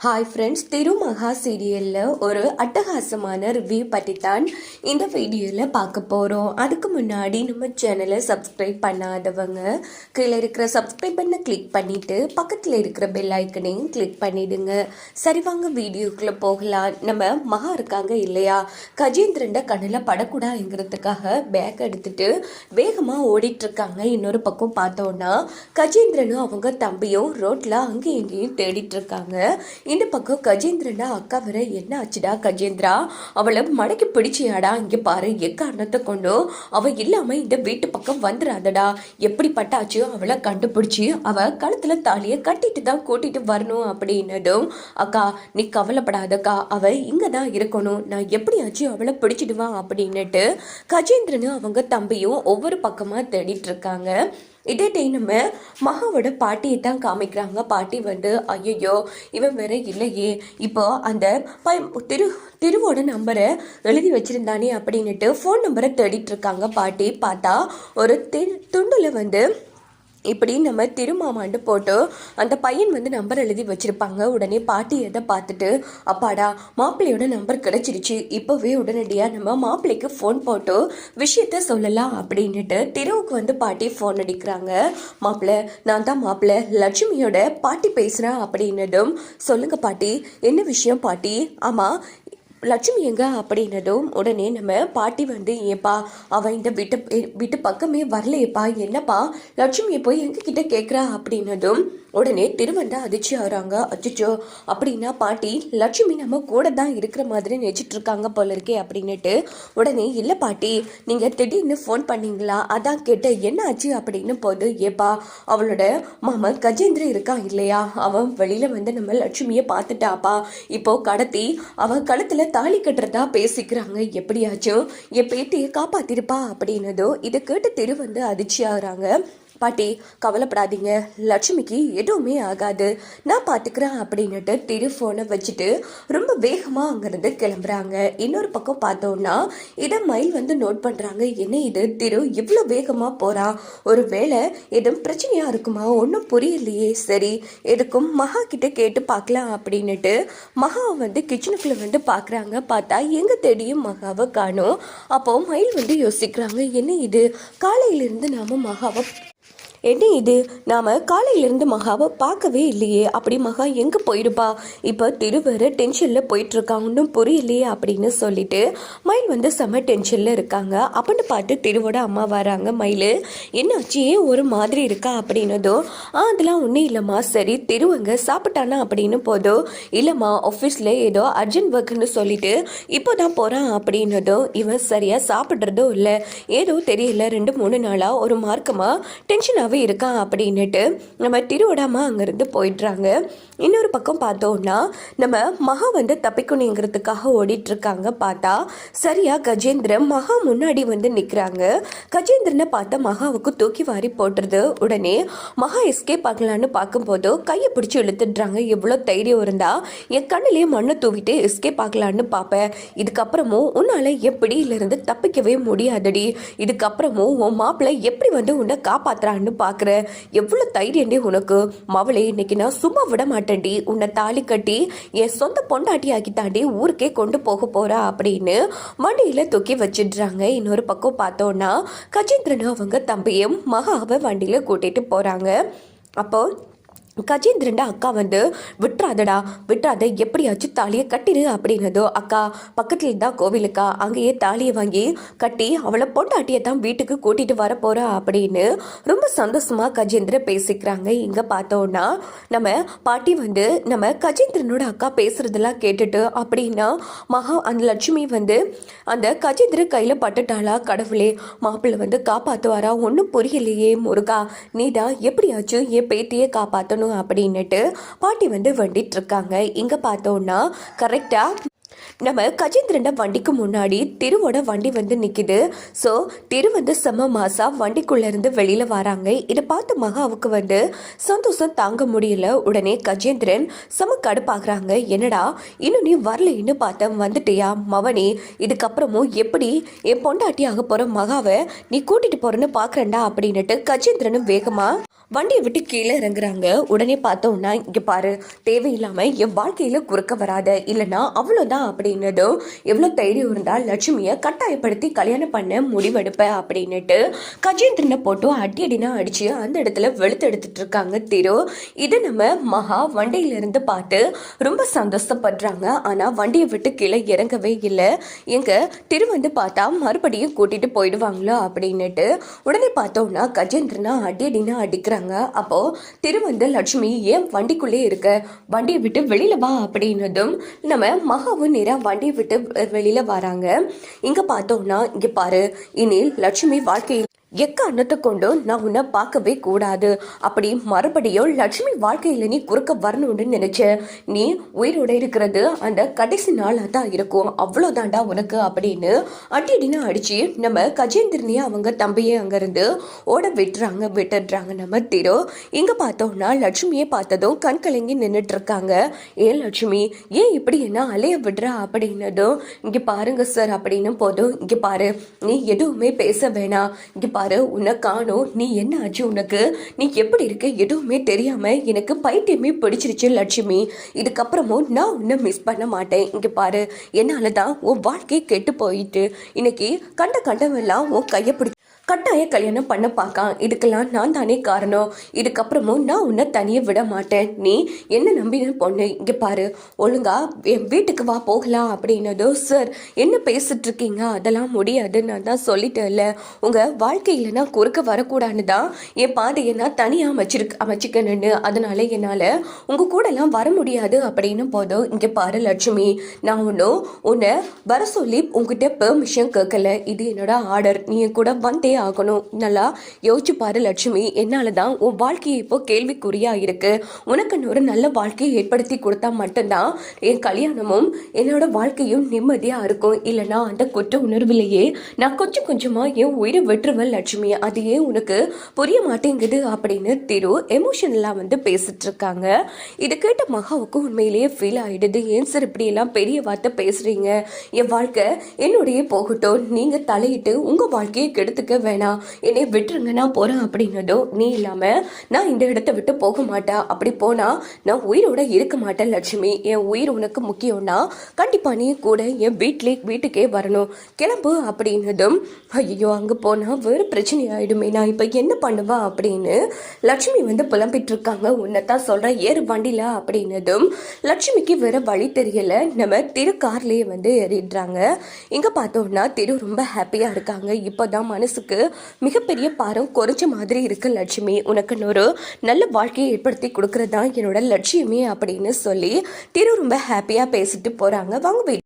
Hi friends திருமகா சீரியலில் ஒரு அட்டகாசமான ரிவ்யூ பற்றி தான் இந்த வீடியோவில் பார்க்க போகிறோம் அதுக்கு முன்னாடி நம்ம சேனலை சப்ஸ்கிரைப் பண்ணாதவங்க கீழே இருக்கிற சப்ஸ்கிரைப் பண்ண கிளிக் பண்ணிவிட்டு பக்கத்தில் இருக்கிற பெல் ஐக்கனையும் கிளிக் பண்ணிவிடுங்க சரி வாங்க வீடியோக்குள்ளே போகலாம். நம்ம மகா இருக்காங்க இல்லையா? கஜேந்திரண்ட கண்ணில் படக்கூடாதுங்கிறதுக்காக பேக் எடுத்துட்டு வேகமாக ஓடிட்டுருக்காங்க. இன்னொரு பக்கம் பார்த்தோன்னா கஜேந்திரனும் அவங்க தம்பியும் ரோட்டில் அங்கேயும் இங்கேயும் தேடிட்டு இருக்காங்க இந்த பக்கம் கஜேந்திரனா அக்கா வர என்ன ஆச்சுடா கஜேந்திரா? அவளை மடக்கி பிடிச்சியாடா? இங்க பாரு எக்காரணத்தை கொண்டும் அவ இல்லாம இந்த வீட்டு பக்கம் வந்துடாதடா எப்படி பட்டாச்சு அவளை கண்டுபிடிச்சி அவ கழுத்துல தாலியை கட்டிட்டு தான் கூட்டிட்டு வரணும் அப்படின்னதும் அக்கா நீ கவலைப்படாதக்கா அவ இங்க தான் இருக்கணும். நான் எப்படியாச்சும் அவளை பிடிச்சிடுவான் அப்படின்னுட்டு கஜேந்திரனும் அவங்க தம்பியும் ஒவ்வொரு பக்கமா தேடிட்டு இருக்காங்க. இதே நம்ம மகாவோட பாட்டியை தான் காமிக்கிறாங்க. பாட்டி வந்து ஐயோ இவன் வேற இல்லையே. இப்போ அந்த பய திரு திருவோட நம்பரை எழுதி வச்சுருந்தானே அப்படின்னுட்டு ஃபோன் நம்பரை தேடிட்டு இருக்காங்க பாட்டி. பார்த்தா ஒரு திரு துண்டில் வந்து இப்படி நம்ம திருமாமாண்டு போட்டு அந்த பையன் வந்து நம்பர் எழுதி வச்சிருப்பாங்க. உடனே பாட்டி எதை பார்த்துட்டு அப்பாடா மாப்பிள்ளையோட நம்பர் கிடைச்சிருச்சு. இப்போவே உடனடியாக நம்ம மாப்பிள்ளைக்கு ஃபோன் போட்டு விஷயத்த சொல்லலாம். அப்படின்னுட்டு திருவுக்கு வந்து பாட்டி ஃபோன் அடிக்கிறாங்க. மாப்பிள்ளை நான் தான் மாப்பிள்ளை. லட்சுமியோட பாட்டி பேசுகிறேன் அப்படின்னதும் சொல்லுங்க பாட்டி. என்ன விஷயம் பாட்டி? ஆமாம் லட்சுமி எங்க அப்படின்னதும் உடனே நம்ம பாட்டி வந்து ஏப்பா அவன் இந்த வீட்டு வீட்டு பக்கமே வரலையேப்பா என்னப்பா? லட்சுமியை போய் எங்ககிட்ட கேட்குறா அப்படின்னதும் உடனே திருவண்டா அதிர்ச்சி ஆகிறாங்க. அச்சுச்சோ அப்படின்னா பாட்டி லட்சுமி நம்ம கூட தான் இருக்கிற மாதிரி நினச்சிட்டு இருக்காங்க போல இருக்கே அப்படின்னுட்டு உடனே இல்லை பாட்டி நீங்கள் திடீர்னு ஃபோன் பண்ணீங்களா? அதான் கேட்ட என்ன ஆச்சு? அப்படின்னு போது ஏப்பா அவளோட மாமா கஜேந்திர இருக்கான் இல்லையா? அவன் வெளியில் வந்து நம்ம லட்சுமியை பார்த்துட்டாப்பா. இப்போ கடத்தி அவன் கழுத்தில் தாலி கட்டுறதா பேசிக்கிறாங்க. எப்படியாச்சும் என் பேத்தியை காப்பாத்திருப்பா. அப்படின்னதோ இதை கேட்டு திரு வந்து அதிர்ச்சி ஆகுறாங்க. பாட்டி கவலைப்படாதீங்க. லட்சுமிக்கு எதுவுமே ஆகாது. நான் பார்த்துக்கிறேன் அப்படின்னுட்டு திரு ஃபோனை வச்சுட்டு ரொம்ப வேகமாக அங்கேருந்து கிளம்புறாங்க. இன்னொரு பக்கம் பார்த்தோன்னா இதை மயில் வந்து நோட் பண்ணுறாங்க என்ன இது? திரு இவ்வளோ வேகமாக போகிறா ஒரு வேளை எதுவும் பிரச்சனையாக இருக்குமா? ஒன்றும் புரியலையே. சரி எதுக்கும் மகா கிட்ட கேட்டு பார்க்கலாம் அப்படின்னுட்டு மகாவை வந்து கிச்சனுக்குள்ளே வந்து பார்க்குறாங்க பார்த்தா எங்கே தேடியும் மகாவை காணும். அப்போ மயில் வந்து யோசிக்கிறாங்க என்ன இது? காலையிலிருந்து நாம் மகாவை என்ன இது? நாம காலையிலிருந்து மகாவை பார்க்கவே இல்லையே. அப்படி மகா எங்கே போயிருப்பா? இப்போ திருவர டென்ஷனில் போயிட்டு இருக்கா ஒன்றும் புரியலையே அப்படின்னு சொல்லிட்டு மயில் வந்து செம்ம டென்ஷனில் இருக்காங்க. அப்படின்னு பார்த்து திருவோட அம்மா வராங்க. மயில் என்னாச்சு? ஏன் ஒரு மாதிரி இருக்கா? அப்படின்னதும் ஆ அதெல்லாம் ஒன்றும் இல்லைம்மா. சரி திருவங்க சாப்பிட்டானா? அப்படின்னு போதும் இல்லைம்மா ஆஃபீஸில் ஏதோ அர்ஜென்ட் ஒர்க்குன்னு சொல்லிட்டு இப்போ தான் போகிறான் அப்படின்னதும் இவன் சரியாக சாப்பிட்றதும் இல்லை. ஏதோ தெரியல. ரெண்டு மூணு நாளாக ஒரு மார்க்கமாக டென்ஷனாகவே இருக்கான் அப்படின்னுட்டு நம்ம திருவிடாமல் அங்கேருந்து போயிடுறாங்க. இன்னொரு பக்கம் பார்த்தோம்னா நம்ம மகா வந்து தப்பிக்கணுங்கிறதுக்காக ஓடிட்டுருக்காங்க பார்த்தா சரியாக கஜேந்திரன் மகா முன்னாடி வந்து நிற்கிறாங்க கஜேந்திரனை பார்த்தா மகாவுக்கு தூக்கி வாரி போட்டுருது. உடனே மகா எஸ்கேப் ஆகலான்னு பார்க்கும்போது கையை பிடிச்சி இழுத்துடுறாங்க. எவ்வளோ தைரியம் இருந்தால் என் கண்ணிலேயே மண்ணை தூவிட்டு எஸ்கேப் ஆகலான்னு பார்ப்பேன். இதுக்கப்புறமும் உன்னால் எப்படி இருந்து தப்பிக்கவே முடியாதடி. இதுக்கப்புறமும் உன் மாப்பிள்ளை எப்படி வந்து உன்னை காப்பாற்றுறான்னு பார்க்குற. எவ்வளோ தைரியண்டி உனக்கு. மவளே இன்னைக்கு நான் சும்மா விட மாட்டேன்டி உன்னை தாலி கட்டி என் சொந்த பொண்டாட்டி ஆக்கித்தாண்டி ஊருக்கே கொண்டு போக போகிறா அப்படின்னு வண்டியில் தூக்கி வச்சிடுறாங்க. இன்னொரு பக்கம் பார்த்தோன்னா கஜேந்திரனும் அவங்க தம்பியும் மகாவை வண்டியில் கூட்டிகிட்டு போகிறாங்க அப்போ கஜேந்திரண்ட அக்கா வந்து விட்டுறாதடா விட்டுறாத எப்படியாச்சும் தாலியை கட்டிடு அப்படின்னதோ அக்கா பக்கத்தில் தான் கோவிலுக்கா அங்கேயே தாலியை வாங்கி கட்டி அவளை பொண்டாட்டியை தான் வீட்டுக்கு கூட்டிட்டு வர போறா அப்படின்னு ரொம்ப சந்தோஷமா கஜேந்திர பேசிக்கிறாங்க. இங்க பார்த்தோன்னா நம்ம பாட்டி வந்து நம்ம கஜேந்திரனோட அக்கா பேசுறதெல்லாம் கேட்டுட்டு அப்படின்னா மகா அந்த லட்சுமி வந்து அந்த கஜேந்திர கையில பட்டுட்டாளா? கடவுளே மாப்பிள்ளை வந்து காப்பாத்துவாரா? ஒன்றும் புரியலையே முருகா. நீ எப்படியாச்சும் என் பேத்தியை காப்பாற்றணும் அப்படின்னுட்டு பாட்டி வந்து வண்டிட்டு இருக்காங்க இங்கே பார்த்தோன்னா கரெக்டாக நம்ம கஜேந்திரன வண்டிக்கு முன்னாடி திருவோட வண்டி வந்து நிற்கிது ஸோ திரு வந்து செம்ம மாசா வண்டிக்குள்ளேருந்து வெளியில் வராங்க. இதை பார்த்து மகாவுக்கு வந்து சந்தோஷம் தாங்க முடியல. உடனே கஜேந்திரன் செம கடுப்பாகிறாங்க. என்னடா இன்னும் நீ வரலைன்னு பார்த்தேன் வந்துட்டியா? மவனே இதுக்கப்புறமும் எப்படி என் பொண்டாட்டி ஆக போகிற மகாவை நீ கூட்டிகிட்டு போகிறேன்னு பார்க்கறேன்டா அப்படின்னுட்டு கஜேந்திரனும் வேகமாக வண்டியை விட்டு கீழே இறங்குறாங்க. உடனே பார்த்தோன்னா இங்கே பாரு தேவையில்லாமல் என் வாழ்க்கையில் குறுக்க வராத. இல்லைன்னா அவ்வளோதான் அப்படின்னதும் எவ்வளோ தைரியம் இருந்தால் லட்சுமியை கட்டாயப்படுத்தி கல்யாணம் பண்ண முடிவெடுப்பேன் அப்படின்னுட்டு கஜேந்திரனை போட்டு அடி அடினா அடித்து அந்த இடத்துல வெளுத்து எடுத்துட்டு இருக்காங்க திரு. இது நம்ம மகா வண்டியிலிருந்து பார்த்து ரொம்ப சந்தோஷப்படுறாங்க. ஆனால் வண்டியை விட்டு கீழே இறங்கவே இல்லை. எங்கள் திரு வந்து பார்த்தா மறுபடியும் கூட்டிகிட்டு போயிடுவாங்களோ அப்படின்னுட்டு உடனே பார்த்தோன்னா கஜேந்திரனா அடி அடினா அடிக்கிறாங்க அப்போ அப்போது வந்து லட்சுமி ஏன் வண்டிக்குள்ளே இருக்க? வண்டியை விட்டு வெளியில் வா அப்படின்னதும் நம்ம மகாவும் நேரா வண்டியை விட்டு வெளியில வராங்க. இங்க பார்த்தோம்னா இங்க பாரு. இனி லட்சுமி வாழ்க்கையில் எக்காரணத்தை கொண்டு நான் உன்னை பார்க்கவே கூடாது. அப்படி மறுபடியும் லட்சுமி வாழ்க்கையில் நீ குறுக்க வரணும்னு நினைச்ச நீ உயிரோட இருக்கிறது அந்த கடைசி நாளாக தான் இருக்கும். அவ்வளோதாண்டா உனக்கு அப்படின்னு அடி அடின்னு அடிச்சு நம்ம கஜேந்திரனையே அவங்க தம்பியே அங்கேருந்து ஓட விட்டுறாங்க விட்டுடுறாங்க. நம்ம திரு இங்கே பார்த்தோம்னா லட்சுமியை பார்த்ததும் கண் கலங்கி நின்றுட்டு இருக்காங்க. ஏன் லட்சுமி ஏன் இப்படி என்ன அலைய விடுறா? அப்படின்னதும் இங்கே பாருங்க சார் அப்படின்னு போதும் இங்கே பாரு நீ எதுவுமே பேச வேணாம். இங்கே பாரு உன்னை காணோம். நீ என்ன ஆச்சு உனக்கு? நீ எப்படி இருக்க? எதுவுமே தெரியாம எனக்கு பைத்தியமே பிடிச்சிருச்சு லட்சுமி. இதுக்கப்புறமும் நான் உன்னை மிஸ் பண்ண மாட்டேன். இங்க பாரு என்னால தான் உன் வாழ்க்கை கெட்டு போயிட்டு இன்னைக்கு கண்ட கண்டவெல்லாம் உன் கையை பிடிச்சி கட்டாய கல்யாணம் பண்ண பார்க்கான். இதுக்கெல்லாம் நான் தானே காரணம். இதுக்கப்புறமும் நான் உன்னை தனியே விட மாட்டேன். நீ என்ன நம்பின பொண்ணு? இங்கே பாரு. ஒழுங்கா என் வீட்டுக்கு வா போகலாம் அப்படின்னதோ சார் என்ன பேசிட்டு இருக்கீங்க அதெல்லாம் முடியாது. நான் தான் சொல்லிட்டேன்ல. உங்கள் வாழ்க்கையில் நான் குறுக்க வரக்கூடாதுன்னு தான் என் பாதையை நான் தனியாக அமைச்சிருக்கு அமைச்சிக்கணுன்னு அதனால என்னால் உங்கள் கூடலாம் வர முடியாது. அப்படின்னு போதும் இங்கே பாரு லட்சுமி நான் ஒன்றும் உன்னை வர சொல்லி உங்ககிட்ட பெர்மிஷன் கேட்கல இது என்னோட ஆர்டர் நீ கூட வந்தே ஆகணும். நல்லா யோசிச்சு பாரு லட்சுமி. என்னால தான் உன் வாழ்க்கையை இப்போ கேள்விக்குறியா இருக்கு. உனக்குன்னு ஒரு நல்ல வாழ்க்கையை ஏற்படுத்தி கொடுத்தா மட்டும்தான் என் கல்யாணமும் என்னோட வாழ்க்கையும் நிம்மதியா இருக்கும். இல்லைனா அந்த குற்ற உணர்விலேயே நான் கொஞ்சம் கொஞ்சமா என் உயிரை வெற்றுவேன் லட்சுமி. அது ஏன் உனக்கு புரிய மாட்டேங்குது அப்படின்னு திரு எமோஷனலாக வந்து பேசிட்டு இருக்காங்க இது கேட்ட மகாவுக்கு உண்மையிலேயே ஃபீல் ஆயிடுது. ஏன் சார் இப்படி எல்லாம் பெரிய வார்த்தை பேசுறீங்க? என் வாழ்க்கை என்னுடைய போகட்டும். நீங்க தலையிட்டு உங்க வாழ்க்கையை கெடுத்துக்க வேணாம் என்னை விட்டுருங்க நான் போகிறேன் அப்படின்னதும் நீ இல்லாமல் நான் இந்த இடத்த விட்டு போக மாட்டேன் அப்படி போனால் நான் உயிரோட இருக்க மாட்டேன் லட்சுமி. என் உயிர் உனக்கு முக்கியம்னா கண்டிப்பாக நீ கூட என் வீட்டிலே வீட்டுக்கே வரணும். கிளம்பு அப்படின்னதும் ஐயோ அங்கே போனால் வேறு பிரச்சனை ஆகிடுமே நான் இப்போ என்ன பண்ணுவேன் அப்படின்னு லட்சுமி வந்து புலம்பிட்டுருக்காங்க. உன்னைத்தான் சொல்கிறேன் ஏறு வண்டியில் அப்படின்னதும் லட்சுமிக்கு வேறு வழி தெரியல. நம்ம திரு கார்லேயே வந்து ஏறிடுறாங்க. இங்கே பார்த்தோம்னா திரு ரொம்ப ஹாப்பியாக இருக்காங்க. இப்போ தான் மனசுக்கு மிகப்பெரிய பாரம் குறைஞ்ச மாதிரி இருக்கு லட்சுமி. உனக்குன்னு ஒரு நல்ல வாழ்க்கையை ஏற்படுத்தி கொடுக்கறது தான் என்னோட லட்சியமே அப்படின்னு சொல்லி திரு ரொம்ப ஹாப்பியா பேசிட்டு போறாங்க. வாங்க